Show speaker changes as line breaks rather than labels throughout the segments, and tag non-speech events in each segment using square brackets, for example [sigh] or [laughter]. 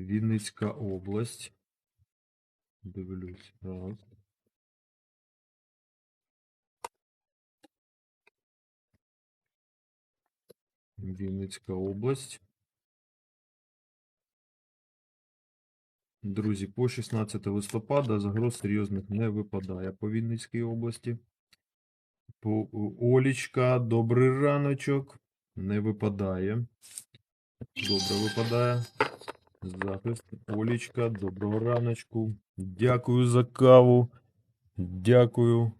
Вінницька область. Дивлюсь. Раз. Вінницька область. Друзі, по 16 листопада загроз серйозних не випадає по Вінницькій області. По Олічка, добрий раночок. Не випадає. Добре випадає. Захист. Олічка, доброго раночку. Дякую за каву. Дякую.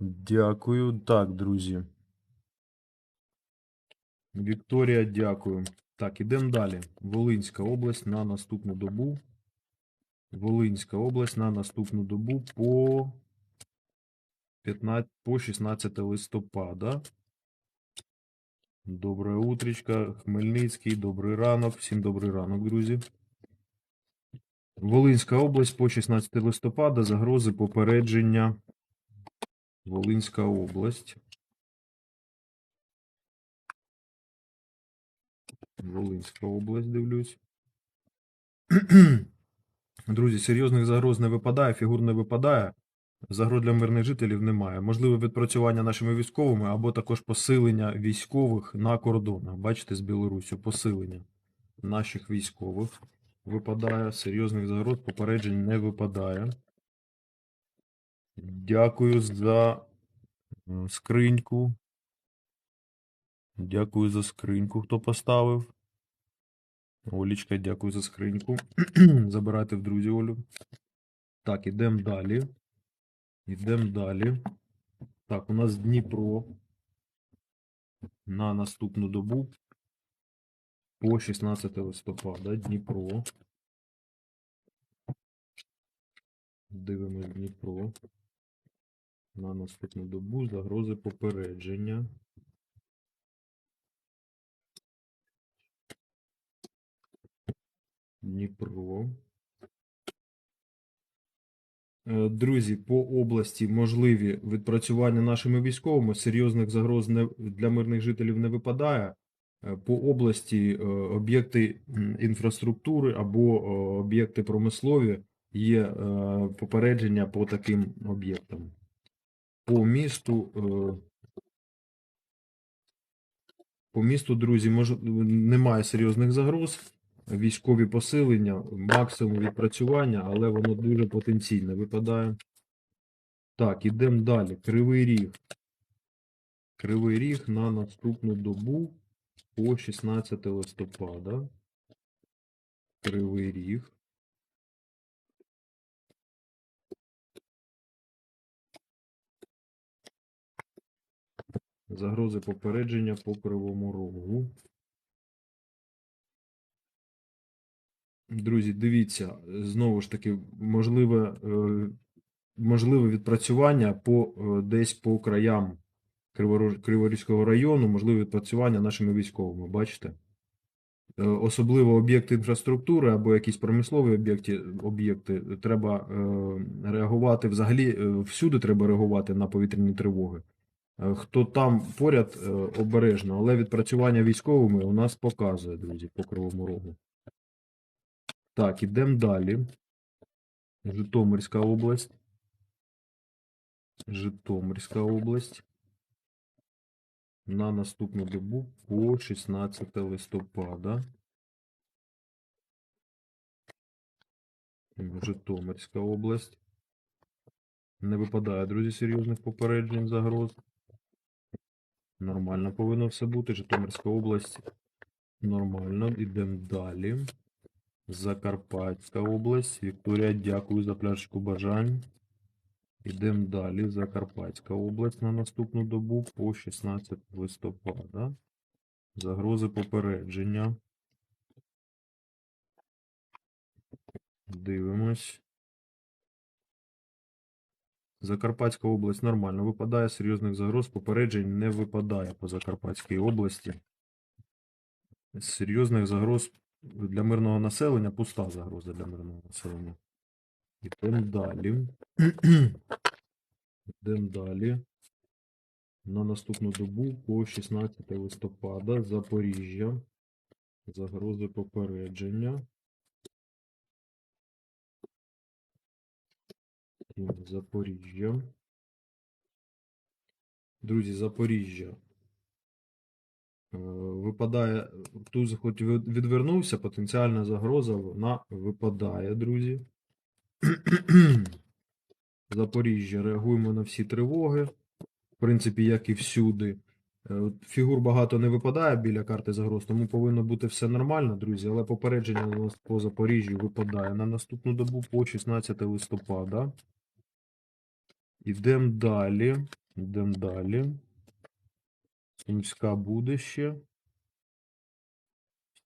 Дякую. Так, друзі. Вікторія, дякую. Так, ідемо далі. Волинська область на наступну добу. Волинська область на наступну добу по 15, по 16 листопада. Добре утречка, Хмельницький, добрий ранок. Всім добрий ранок, друзі. Волинська область по 16 листопада. Загрози попередження. Волинська область. Волинська область, дивлюсь. [clears throat] Друзі, серйозних загроз не випадає, фігур не випадає. Загроз для мирних жителів немає. Можливе відпрацювання нашими військовими або також посилення військових на кордонах. Бачите, з Білоруссю посилення наших військових випадає. Серйозних загроз попереджень не випадає. Дякую за е, скриньку. Дякую за скриньку, хто поставив. Олічка, дякую за скриньку. [clears throat] Забирайте в друзі Олю. Так, ідемо далі. Ідемо далі. Так, у нас Дніпро на наступну добу по 16 листопада. Дніпро. Дивимось Дніпро. На наступну добу загрози попередження. Дніпро. Е, Друзі, по області можливі відпрацювання нашими військовими. Серйозних загроз не, для мирних жителів не випадає. Е, По області е, об'єкти інфраструктури або об'єкти промислові є попередження по таким об'єктам. По місту, по місту, друзі, мож, немає серйозних загроз. Військові посилення, максимум відпрацювання, але воно дуже потенційне випадає. Так, ідемо далі. Кривий ріг. Кривий ріг на наступну добу по 16 листопада. Кривий ріг. Загрози попередження по кривому рогу. Друзі, дивіться, знову ж таки, можливе, е, можливе відпрацювання по, е, десь по краям Криворізького району, можливе відпрацювання нашими військовими, бачите? Е, Особливо об'єкти інфраструктури або якісь промислові об'єкти, об'єкти треба реагувати взагалі, всюди треба реагувати на повітряні тривоги. Хто там поряд, обережно, але відпрацювання військовими у нас показує, друзі, по Кривому Рогу. Так, ідемо далі. Житомирська область. Житомирська область. На наступну добу по 16 листопада. Житомирська область. Не випадає, друзі, серйозних попереджень загроз. Нормально повинно все бути. Житомирська область. Нормально. Ідемо далі. Закарпатська область. Вікторія, дякую за пляшечку бажань. Ідемо далі. Закарпатська область на наступну добу по 16 листопада. Загрози попередження. Дивимось. Закарпатська область нормально випадає. Серйозних загроз попереджень не випадає по Закарпатській області. Серйозних загроз для мирного населення пуста загроза для мирного населення. Ідемо далі. Йдемо далі. На наступну добу по 16 листопада Запоріжжя. Загрози попередження. Запоріжжя. Друзі, Запоріжжя. Е, Випадає, туз хоч відвернувся, потенціальна загроза, вона випадає, друзі. [clears throat] Запоріжжя. Реагуємо на всі тривоги. В принципі, як і всюди. Е, Фігур багато не випадає біля карти загроз, тому повинно бути все нормально, друзі. Але попередження у нас по Запоріжжю випадає на наступну добу по 16 листопада. Ідемо далі. Ідемо далі. Сумська буде ще.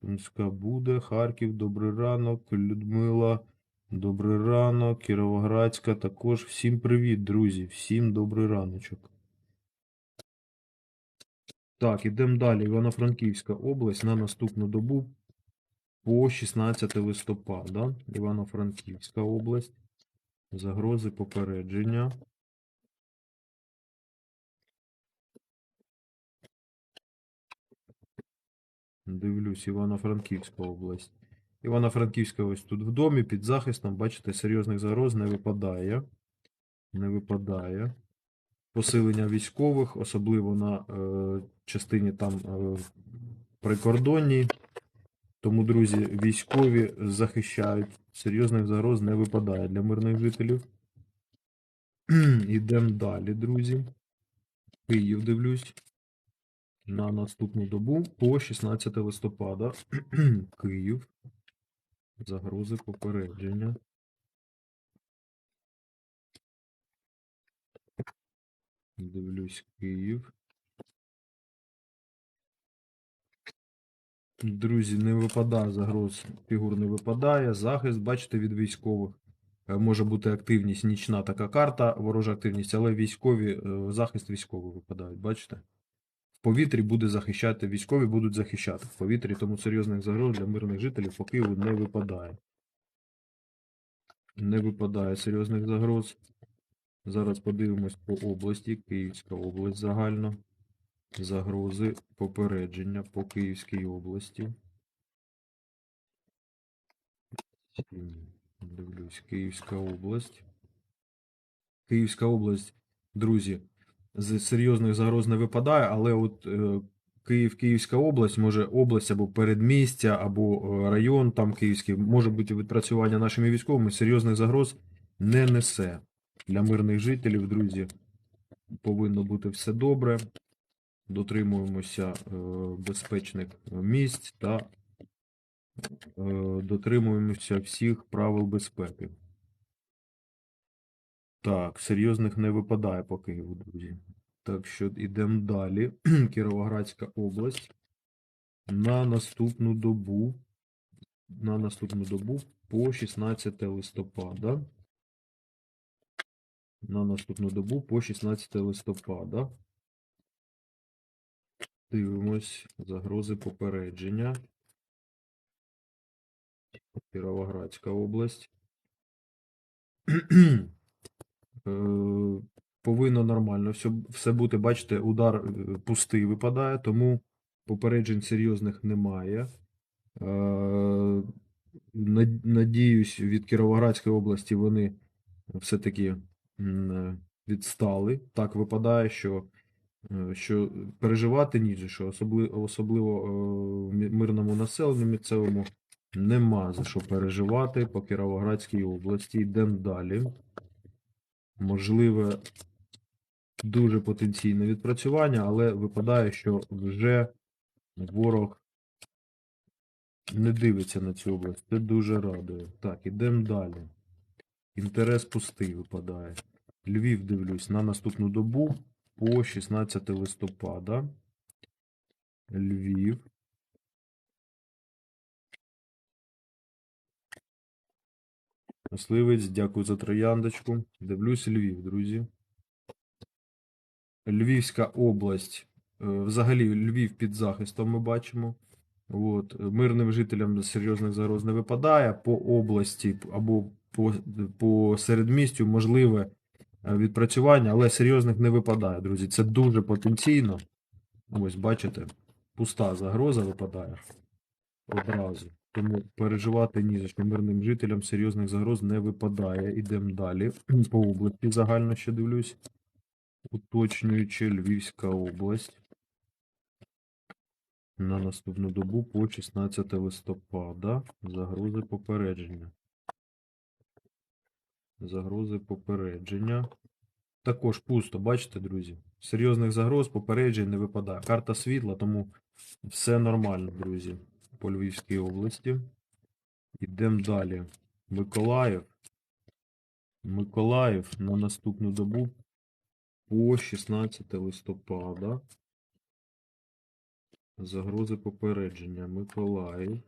Сумська буде. Харків, добрий ранок. Людмила, добрий ранок. Кіровоградська також. Всім привіт, друзі. Всім добрий раночок. Так, ідемо далі. Івано-Франківська область на наступну добу по 16 листопада. Івано-Франківська область. Загрози попередження. Дивлюсь, Івано-Франківська область. Івано-Франківська ось тут в домі під захистом. Бачите, серйозних загроз не випадає. Не випадає. Посилення військових, особливо на е, частині там е, прикордонній. Тому, друзі, військові захищають. Серйозних загроз не випадає для мирних жителів. Ідемо далі, друзі. Київ дивлюсь. На наступну добу по 16 листопада. [clears throat] Київ. Загрози попередження. Дивлюсь Київ. Друзі, не випадає загроз, фігур не випадає. Захист, бачите, від військових. Е, Може бути активність, нічна така карта, ворожа активність, але військові, е, захист військових випадають, бачите? В повітрі буде захищати, військові будуть захищати в повітрі, тому серйозних загроз для мирних жителів по Києву не випадає. Не випадає серйозних загроз. Зараз подивимось по області. Київська область загально. Загрози попередження по Київській області. Дивлюсь, Київська область. Київська область, друзі, з серйозних загроз не випадає, але от е, Київ, Київська область, може область або передмістя, або е, район там Київський, може бути відпрацювання нашими військовими, серйозних загроз не несе. Для мирних жителів, друзі, повинно бути все добре. Дотримуємося е, безпечних місць та дотримуємося всіх правил безпеки. Так, серйозних не випадає по Києву, друзі. Так що йдемо далі. [clears throat] Кіровоградська область. На наступну добу. На наступну добу по 16 листопада. На наступну добу по 16 листопада. Дивимось загрози попередження. Кіровоградська область. [clears throat] Е, Повинно нормально все, все бути. Бачите, удар е, пустий випадає, тому попереджень серйозних немає. Е, Надіюсь, від Кіровоградської області вони все-таки відстали. Так випадає, що, що переживати ніж, що особливо, особливо мирному населенню місцевому нема за що переживати по Кіровоградській області. Йдемо далі. Можливе дуже потенційне відпрацювання, але випадає, що вже ворог не дивиться на цю область. Це дуже радує. Так, ідемо далі. Інтерес пустий випадає. Львів дивлюсь на наступну добу по 16 листопада. Львів. Мисливець, дякую за трояндочку. Дивлюсь Львів, друзі. Львівська область. е, Взагалі Львів під захистом ми бачимо. От, мирним жителям серйозних загроз не випадає. По області або по, по середмістю можливе е, відпрацювання, але серйозних не випадає, друзі. Це дуже потенційно. Ось, бачите, пуста загроза випадає. одразу. Тому переживати ні за що мирним жителям серйозних загроз не випадає. Ідемо далі. [clears throat] По області загально ще дивлюсь. Уточнюючи Львівська область. На наступну добу по 16 листопада. Загрози попередження. Загрози попередження. Також пусто, бачите, друзі? Серйозних загроз попереджень не випадає. Карта світла, тому все нормально, друзі, по Львівській області. Йдемо далі. Миколаїв. Миколаїв на наступну добу по 16 листопада. Загрози попередження. Миколаїв.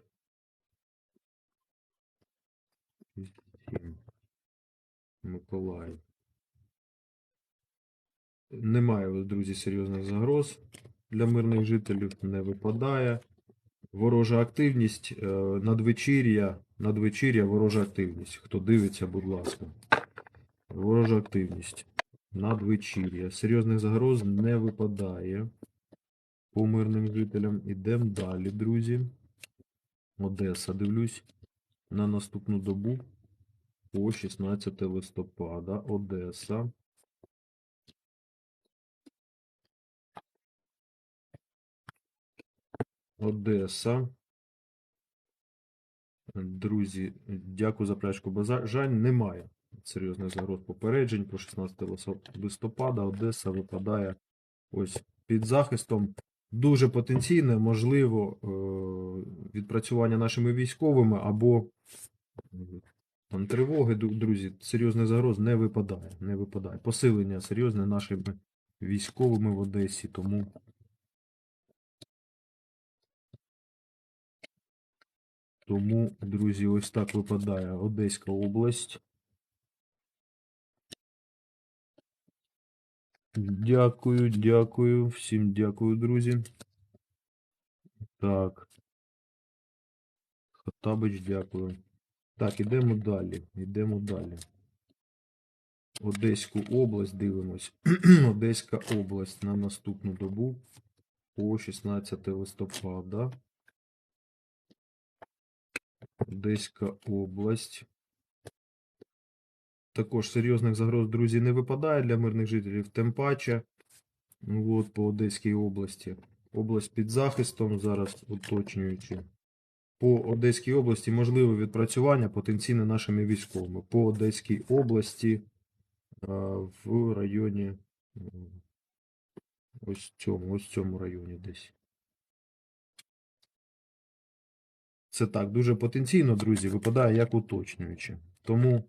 Миколаїв. Немає, друзі, серйозних загроз для мирних жителів, не випадає. Ворожа активність, е, надвечір'я, надвечір'я, ворожа активність. Хто дивиться, будь ласка. Ворожа активність. Надвечір'я. Серйозних загроз не випадає по мирним жителям. Ідемо далі, друзі. Одеса, дивлюсь. На наступну добу по 16 листопада. Одеса. Одеса. Друзі, дякую за пляшку бажань. Немає серйозних загроз попереджень по 16 листопада. Одеса випадає ось під захистом. Дуже потенційне, можливо, е, відпрацювання нашими військовими або там, тривоги, друзі, серйозних загроз не випадає. Не випадає. Посилення серйозне нашими військовими в Одесі, тому Тому, друзі, ось так випадає Одеська область. Дякую, дякую. Всім дякую, друзі. Так. Хаттабич, дякую. Так, ідемо далі. Ідемо далі. Одеську область дивимось. [clears throat] Одеська область на наступну добу по 16 листопада. Одеська область. Також серйозних загроз, друзі, не випадає для мирних жителів. Тим паче, ну, от по Одеській області. Область під захистом, зараз уточнюючи. По Одеській області можливе відпрацювання потенційно нашими військовими. По Одеській області в районі ось цьому, ось цьому районі десь. Це так, дуже потенційно, друзі, випадає як уточнюючи. Тому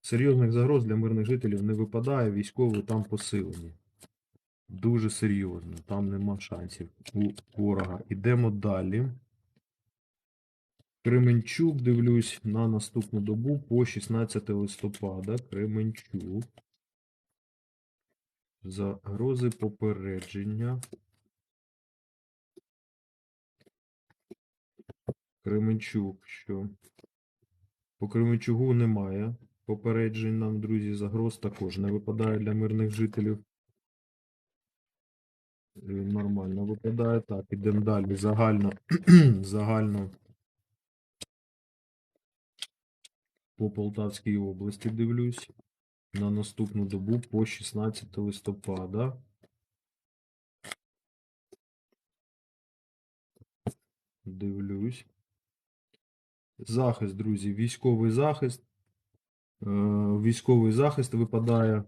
серйозних загроз для мирних жителів не випадає, військові там посилені. Дуже серйозно, там нема шансів у ворога. Ідемо далі. Кременчук, дивлюсь, на наступну добу по 16 листопада. Кременчук. Загрози попередження. Кременчук, що по Кременчугу немає попереджень нам, друзі, загроз також не випадає для мирних жителів. Е, Нормально випадає. Так, ідемо далі. Загально, [clears throat] загально по Полтавській області дивлюсь. На наступну добу по 16 листопада. Дивлюсь. Захист, друзі, військовий захист. Е, Військовий захист випадає.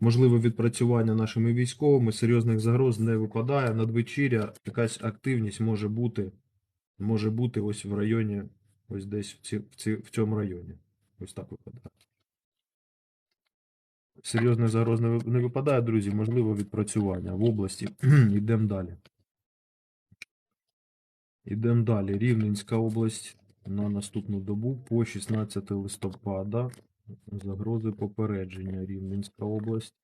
Можливе відпрацювання нашими військовими, серйозних загроз не випадає. Надвечіря якась активність може бути, може бути ось в районі, ось десь в, ці, в, ці, в цьому районі. Ось так випадає. Серйозних загроз не не випадає, друзі. Можливо відпрацювання в області. [clears throat] Йдемо далі. Йдемо далі. Рівненська область на наступну добу по 16 листопада. Загрози попередження. Рівненська область.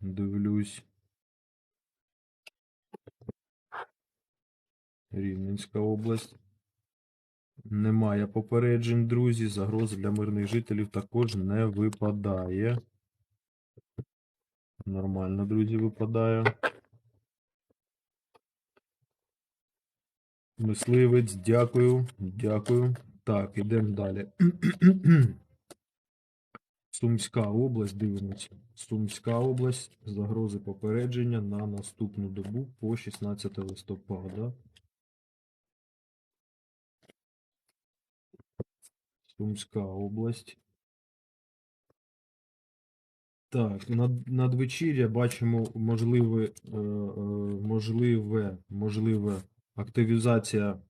Дивлюсь. Рівненська область. Немає попереджень, друзі. Загрози для мирних жителів також не випадає. Нормально, друзі, випадає. Мисливець, дякую, дякую. Так, ідемо далі. [clears throat] Сумська область, дивимося. Сумська область, загрози попередження на наступну добу по 16 листопада. Сумська область. Так, над, надвечір'я бачимо можливе, е, е, можливе, можливе активізація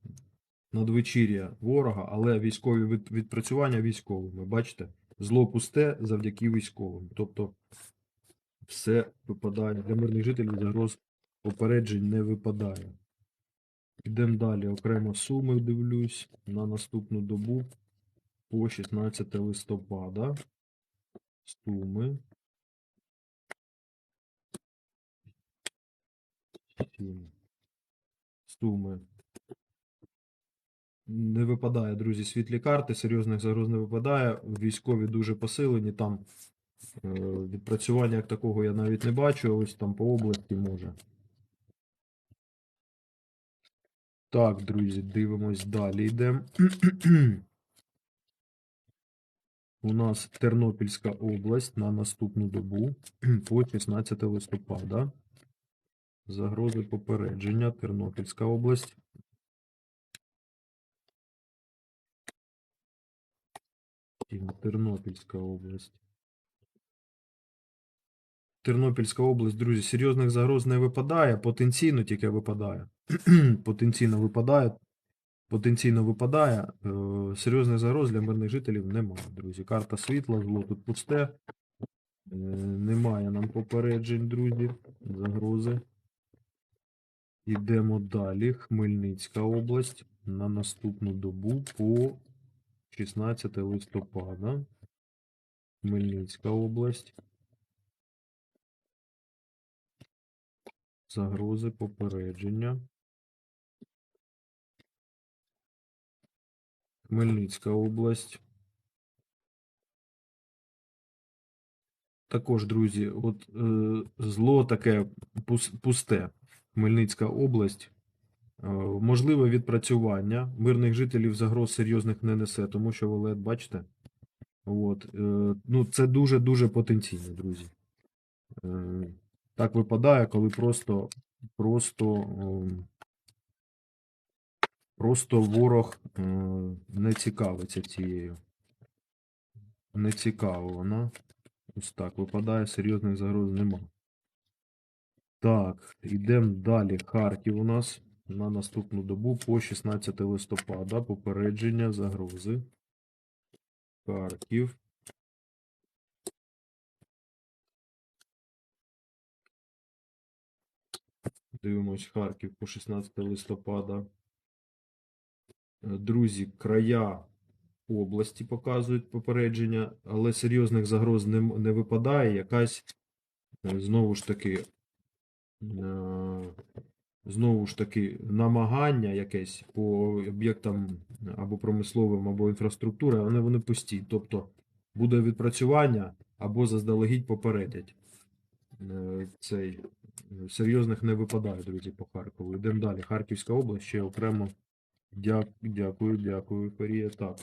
надвечір'я ворога, але військові відпрацювання військовими. Бачите? Зло пусте завдяки військовим. Тобто все випадає. Для мирних жителів загроз попереджень не випадає. Йдемо далі. Окремо суми дивлюсь на наступну добу по 16 листопада. Суми. Сім. Суми. Не випадає, друзі, світлі карти, серйозних загроз не випадає. Військові дуже посилені. Там е, відпрацювання як такого я навіть не бачу. Ось там по області може. Так, друзі, дивимось далі. Йдемо. У нас Тернопільська область на наступну добу [clears throat] по 16 листопада. Загрози попередження. Тернопільська область. Тернопільська область. Тернопільська область, друзі, серйозних загроз не випадає, потенційно тільки випадає. [clears throat] потенційно випадає. Потенційно випадає. Е, серйозних загроз для мирних жителів немає, друзі. Карта світла, зло тут пусте. Е, немає нам попереджень, друзі. Загрози. Йдемо далі. Хмельницька область на наступну добу по 16 листопада. Хмельницька область. Загрози попередження. Хмельницька область. Також, друзі, от е, зло таке пусте. Хмельницька область. Е, можливе відпрацювання. Мирних жителів загроз серйозних не несе, тому що Валет, бачите? От, е, ну, це дуже-дуже потенційно, друзі. Е, так випадає, коли просто, просто, ем, просто ворог не цікавиться цією. Не цікаво вона. Ось так випадає, серйозних загроз нема. Так, йдемо далі. Харків у нас на наступну добу по 16 листопада. Попередження загрози. Харків. Дивимось Харків по 16 листопада. Друзі, края області показують попередження, але серйозних загроз не, не випадає. Якась е, знову ж таки. Е, Знову ж таки, намагання якесь по об'єктам або промисловим, або інфраструктури, вони, вони пусті. Тобто буде відпрацювання або заздалегідь попередять. Е, Цей е, серйозних не випадає, друзі, по Харкову. Йдемо далі. Харківська область ще окремо. Дякую, дякую, Ферія. Так.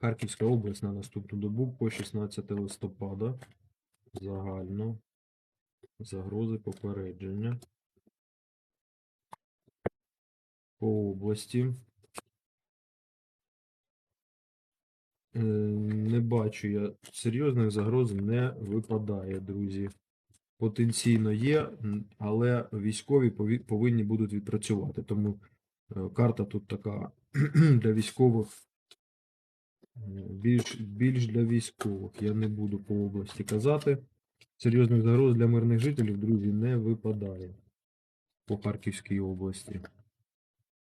Харківська область на наступну добу по 16 листопада. Загально. Загрози попередження. По області. Е, Не бачу я серйозних загроз не випадає, друзі. Потенційно є, але військові повинні будуть відпрацювати. Тому е, карта тут така [clears throat] для військових. е, Більш, більш для військових. Я не буду по області казати. Серйозних загроз для мирних жителів, друзі, не випадає по Харківській області.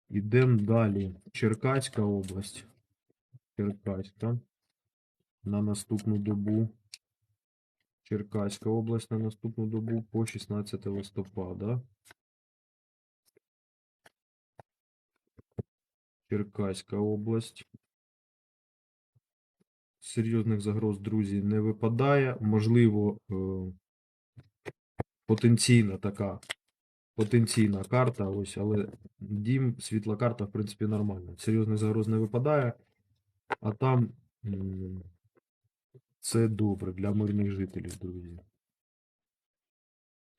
Ідемо далі. Черкаська область. Черкаська. На наступну добу. Черкаська область на наступну добу по 16 листопада. Черкаська область. Серйозних загроз, друзі, не випадає. Можливо, е, потенційна така потенційна карта, ось, але дім, світла карта, в принципі, нормальна. Серйозних загроз не випадає, а там це добре для мирних жителів, друзі.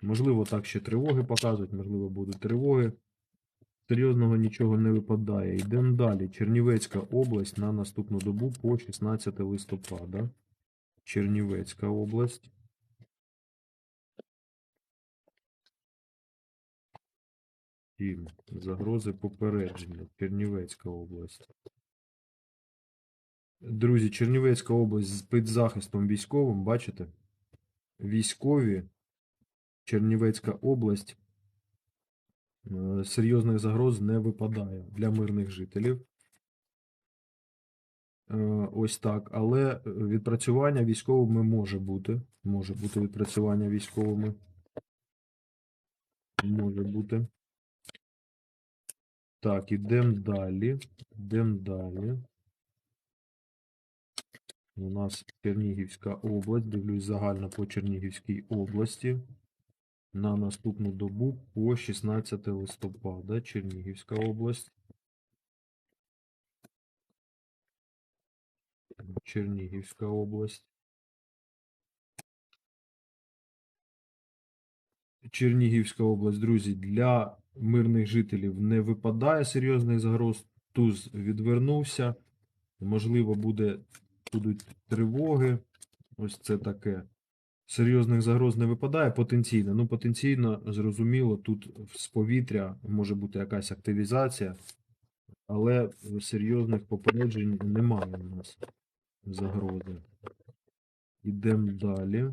Можливо, так ще тривоги показують, можливо, будуть тривоги. Серйозного нічого не випадає. Йдемо далі. Чернівецька область на наступну добу по 16 листопада. Чернівецька область. Тім. Загрози попередження. Чернівецька область. Друзі, Чернівецька область з підзахистом військовим, бачите? Військові. Чернівецька область. Е, Серйозних загроз не випадає для мирних жителів. Е, Ось так. Але е, відпрацювання військовими може бути. Може бути відпрацювання військовими. Може бути. Так, ідемо далі. Ідемо далі. У нас Чернігівська область. Дивлюсь загально по Чернігівській області. На наступну добу по 16 листопада. Чернігівська область. Чернігівська область. Чернігівська область, друзі, для мирних жителів не випадає серйозних загроз. Туз відвернувся. Можливо, буде, будуть тривоги. Ось це таке. Серйозних загроз не випадає потенційно. Ну, потенційно, зрозуміло, тут з повітря може бути якась активізація, але серйозних попереджень немає у нас загрози. Ідемо далі.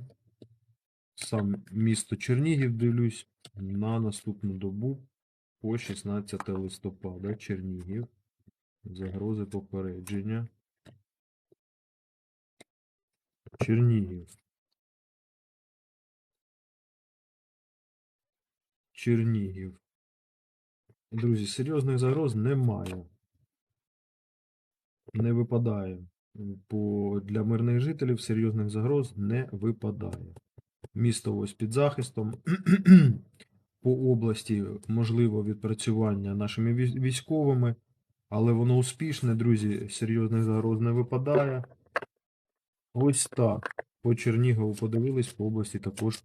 Сам місто Чернігів дивлюсь на наступну добу по 16 листопада. Чернігів. Загрози попередження. Чернігів. Чернігів. Друзі, серйозних загроз немає. Не випадає. По, для мирних жителів серйозних загроз не випадає. Місто ось під захистом. [clears throat] По області можливо відпрацювання нашими військовими, але воно успішне, друзі, серйозних загроз не випадає. Ось так. По Чернігову подивились, по області також